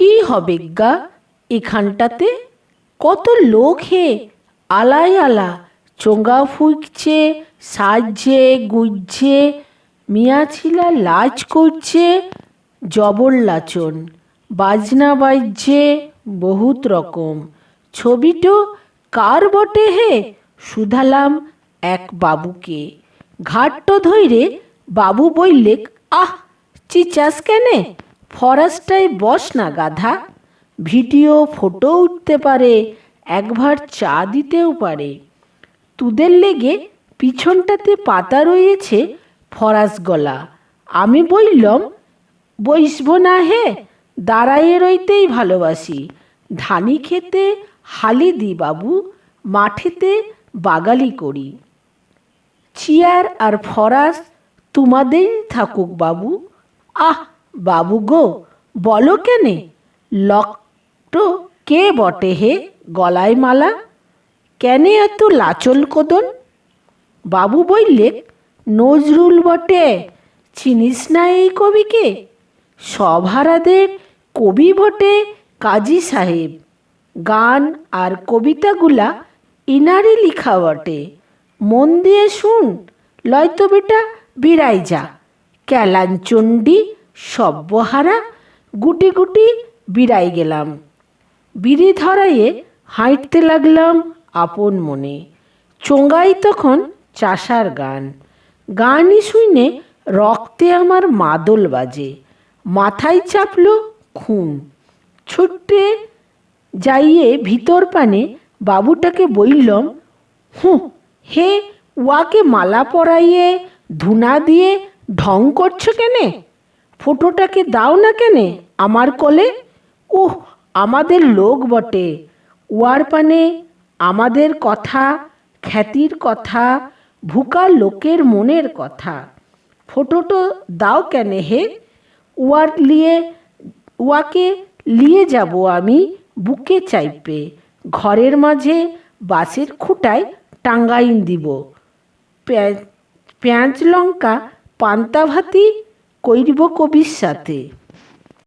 কি হবে গা? এখানটাতে কত লোক হে? আলাই আলা চোঙ্গা ফুঁকছে, সাজছে, গুজছে মিয়া ছিলা লাজ করছে, জবর লাচন, বাজনা বাজছে বহুত রকম। ছবিটো কার বটে হে? শুধালাম এক বাবুকে। ঘাট্ট ধইরে বাবু বললে আহ, চিচাস কেনে? ফরাসটাই বস না, গাধা। ভিডিও, ফটো উঠতে পারে, একবার চা দিতেও পারে। তুদের লেগে পিছনটাতে পাতা রয়েছে ফরাস গলা। আমি বললাম, বইসব না হে দাঁড়াইয়ে রইতেই ভালোবাসি। ধানি খেতে হালি দি বাবু, মাঠেতে বাগালি করি। চিয়ার আর ফরাস তোমাদেরই থাকুক বাবু। আহ বাবু গো, বলো কেনে? লকটো কে বটে হে গলায় মালা? কেনে এত লাচল কদন? বাবু বললে নজরুল বটে, চিনিস না এই কবিকে? সভারাদের কবি বটে কাজী সাহেব। গান আর কবিতাগুলা ইনারে লিখা বটে। মন দিয়ে শুন, লয়তো বেটা বিরাই যা। ক্যালাঞ্চন্ডি সব্যহারা, গুটি গুটি বিরাই গেলাম। বিড়ি ধরাইয়ে হাঁটতে লাগলাম আপন মনে। চোঙ্গাই তখন চাষার গান। গানই শুনে রক্তে আমার মাদল বাজে। মাথায় চাপল খুন। ছুটে যাইয়ে ভিতর পানে বাবুটাকে বললাম, হুঁ, হে ওয়াকে মালা পরাইয়ে ধুনা দিয়ে ঢং করছ কেনে? ফটোটাকে দাও না কেনে? আমার কলে? উহ, আমাদের লোক বটে। উয়ার পানে আমাদের কথা, খ্যাতির কথা, ভুকা লোকের মনের কথা। ফটোটো দাও কেনে হে? উয়ার লিয়ে, উয়াকে লিয়ে যাব আমি বুকে চাইপে। ঘরের মাঝে বাসের খুঁটায় টাঙ্গাইন দিব। পেঁয়াজ লঙ্কা, পান্তা ভাতি কইরব কবির সাথে।